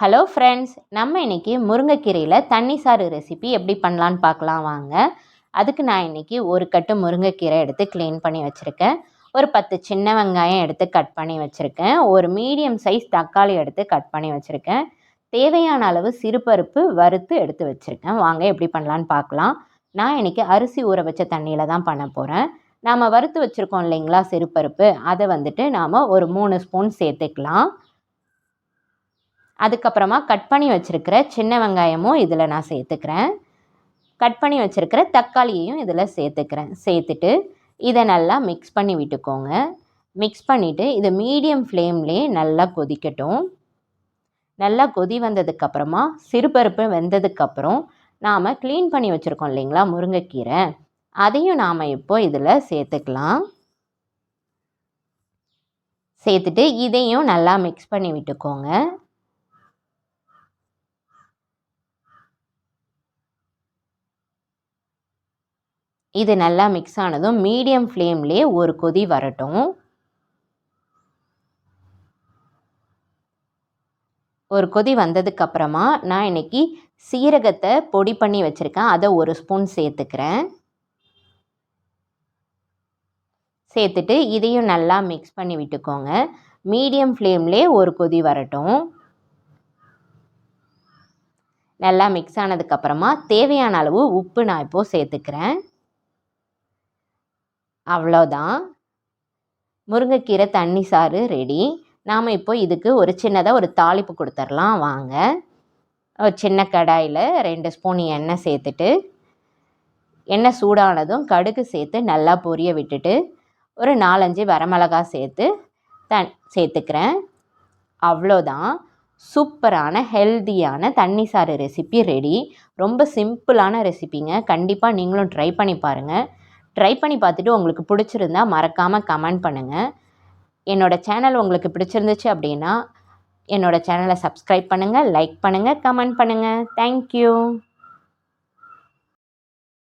Hello friends நம்ம இன்றைக்கி முருங்கைக்கீரையில் தண்ணி சாறு ரெசிபி எப்படி பண்ணலான்னு பார்க்கலாம் வாங்க. அதுக்கு நான் இன்றைக்கி ஒரு கட்டு முருங்கைக்கீரை எடுத்து க்ளீன் பண்ணி வச்சுருக்கேன். ஒரு பத்து சின்ன வெங்காயம் எடுத்து கட் பண்ணி வச்சுருக்கேன். ஒரு மீடியம் சைஸ் தக்காளி எடுத்து கட் பண்ணி வச்சுருக்கேன். தேவையான அளவு சிறுபருப்பு வறுத்து எடுத்து வச்சுருக்கேன். வாங்க எப்படி பண்ணலான்னு பார்க்கலாம். நான் இன்றைக்கி அரிசி ஊற வச்ச தண்ணியில் தான் பண்ண போகிறேன் நாம் வறுத்து வச்சுருக்கோம் இல்லைங்களா சிறுபருப்பு. அதை வந்துட்டு நாம் ஒரு மூணு ஸ்பூன் சேர்த்துக்கலாம். அதுக்கப்புறமா கட் பண்ணி வச்சுருக்கிற சின்ன வெங்காயமும் இதில் நான் சேர்த்துக்கிறேன். கட் பண்ணி வச்சுருக்கிற தக்காளியையும் இதில் சேர்த்துக்கிறேன். சேர்த்துட்டு இதை நல்லா மிக்ஸ் பண்ணி விட்டுக்கோங்க. மிக்ஸ் பண்ணிவிட்டு இது மீடியம் ஃப்ளேம்லேயே நல்லா கொதிக்கட்டும். நல்லா கொதி வந்ததுக்கப்புறமா சிறுபருப்பு வெந்ததுக்கப்புறம் நாம் க்ளீன் பண்ணி வச்சுருக்கோம் இல்லைங்களா முருங்கைக்கீரை. அதையும் நாம் இப்போ இதில் சேர்த்துக்கலாம். சேர்த்துட்டு இதையும் நல்லா மிக்ஸ் பண்ணி விட்டுக்கோங்க. இது நல்லா மிக்ஸ் ஆனதும் மீடியம் ஃப்ளேம்லேயே ஒரு கொதி வரட்டும். ஒரு கொதி வந்ததுக்கப்புறமா நான் இன்றைக்கி சீரகத்தை பொடி பண்ணி வச்சுருக்கேன். அதை ஒரு ஸ்பூன் சேர்த்துக்கிறேன். சேர்த்துட்டு இதையும் நல்லா மிக்ஸ் பண்ணி விட்டுக்கோங்க. மீடியம் ஃப்ளேம்லேயே ஒரு கொதி வரட்டும். நல்லா மிக்ஸ் ஆனதுக்கப்புறமா தேவையான அளவு உப்பு நான் இப்போது சேர்த்துக்கிறேன். அவ்வளோதான். முருங்கைக்கீரை தண்ணி சாறு ரெடி நாம் இப்போ இதுக்கு ஒரு சின்னதாக ஒரு தாளிப்பு கொடுத்துர்லாம். வாங்க. ஒரு சின்ன கடாயில் ரெண்டு ஸ்பூன் எண்ணெய் சேர்த்துட்டு எண்ணெய் சூடானதும் கடுகு சேர்த்து நல்லா பொரிய விட்டுட்டு ஒரு நாலஞ்சு வரமிளகா சேர்த்து தன் சேர்த்துக்கிறேன். அவ்வளோதான். சூப்பரான ஹெல்த்தியான தண்ணி சாறு ரெசிபி ரெடி ரொம்ப சிம்பிளான ரெசிபிங்க கண்டிப்பாக நீங்களும் ட்ரை பண்ணி பாருங்கள் ட்ரை பண்ணி பார்த்துட்டு உங்களுக்கு பிடிச்சிருந்தா மறக்காமல் கமெண்ட் பண்ணுங்கள் என்னோடய சேனல் உங்களுக்கு பிடிச்சிருந்துச்சு அப்படின்னா என்னோடய சேனலை சப்ஸ்கிரைப் பண்ணுங்கள் லைக் பண்ணுங்கள் கமெண்ட் பண்ணுங்கள் தேங்க்யூ